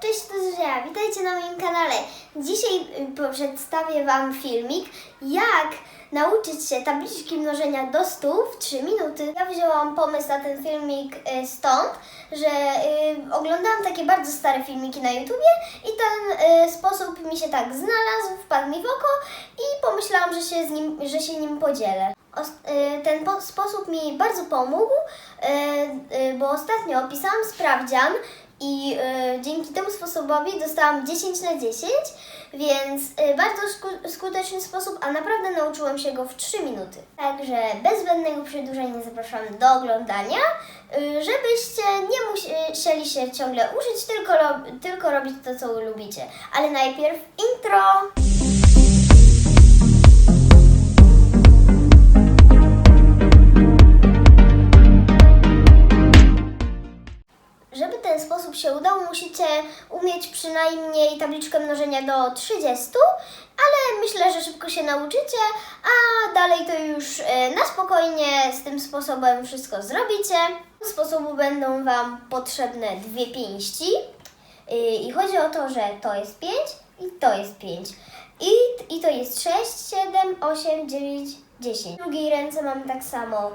Cześć, to Zuzia, witajcie na moim kanale. Dzisiaj y, przedstawię Wam filmik, jak nauczyć się tabliczki mnożenia do 100 w 3 minuty. Ja wzięłam pomysł na ten filmik y, stąd, że y, oglądałam takie bardzo stare filmiki na YouTubie i ten sposób mi się tak znalazł, wpadł mi w oko i pomyślałam, że się, z nim, że się nim podzielę. Ten po- sposób mi bardzo pomógł, bo ostatnio opisałam sprawdzian i y, dzięki temu sposobowi dostałam 10 na 10, więc y, bardzo sku- skuteczny sposób, a naprawdę nauczyłam się go w 3 minuty. Także bez zbędnego przedłużenia zapraszam do oglądania, y, żebyście nie musieli się ciągle uczyć, tylko, tylko robić to, co lubicie. Ale najpierw intro! Udał, musicie umieć przynajmniej tabliczkę mnożenia do 30, ale myślę, że szybko się nauczycie, a dalej to już e, na spokojnie z tym sposobem wszystko zrobicie. Do sposobu będą Wam potrzebne dwie pięści Y, i chodzi o to, że to jest 5 i to jest 5. I, I to jest 6, 7, 8, 9, 10. W drugiej ręce mamy tak samo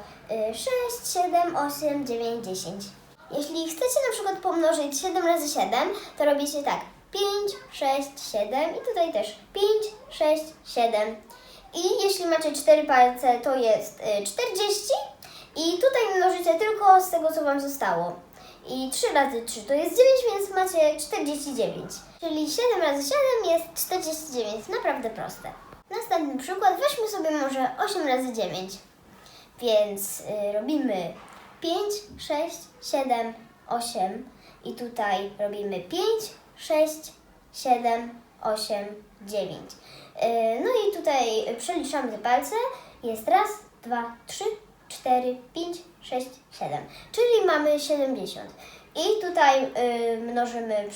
y, 6, 7, 8, 9, 10. Jeśli chcecie na przykład pomnożyć 7 razy 7, to robicie tak 5, 6, 7 i tutaj też 5, 6, 7. I jeśli macie 4 palce, to jest y, 40 i tutaj mnożycie tylko z tego, co Wam zostało. I 3 razy 3 to jest 9, więc macie 49. Czyli 7 razy 7 jest 49. Naprawdę proste. Następny przykład. Weźmy sobie może 8 razy 9. Więc y, robimy 5, 6, 7, 8 i tutaj robimy 5, 6, 7, 8, 9. Y, no i tutaj przeliczamy palce. Jest raz, dwa, trzy, 4, 5, 6, 7. Czyli mamy 70. I tutaj y, mnożymy y,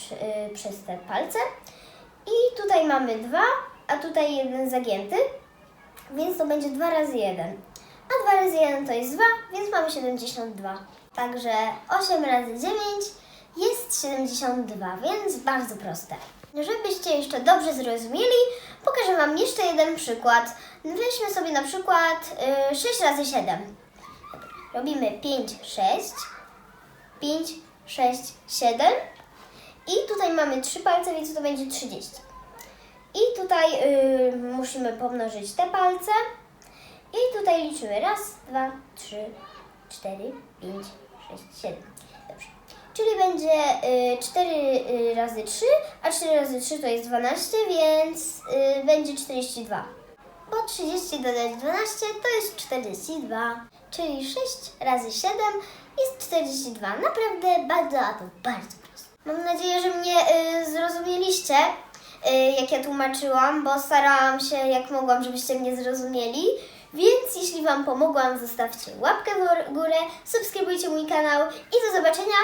przez te palce. I tutaj mamy 2, a tutaj jeden zagięty. Więc to będzie 2 razy 1. A 2 razy 1 to jest 2, więc mamy 72. Także 8 razy 9 jest 72, więc bardzo proste. Żebyście jeszcze dobrze zrozumieli, pokażę Wam jeszcze jeden przykład. Weźmy sobie na przykład y, 6 razy 7. Robimy 5, 6, 5, 6, 7 i tutaj mamy 3 palce, więc to będzie 30. I tutaj y, musimy pomnożyć te palce i tutaj liczymy raz, dwa, trzy, cztery, pięć, sześć, siedem. Dobrze. Czyli będzie y, 4 y, razy 3, a 4 razy 3 to jest 12, więc y, będzie 42. Bo 30 dodać 12 to jest 42. Czyli 6 razy 7 jest 42. Naprawdę bardzo, a to bardzo proste. Mam nadzieję, że mnie y, zrozumieliście, y, jak ja tłumaczyłam, bo starałam się jak mogłam, żebyście mnie zrozumieli. Więc jeśli Wam pomogłam, zostawcie łapkę w górę, subskrybujcie mój kanał i do zobaczenia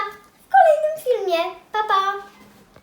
w kolejnym filmie. Pa, pa!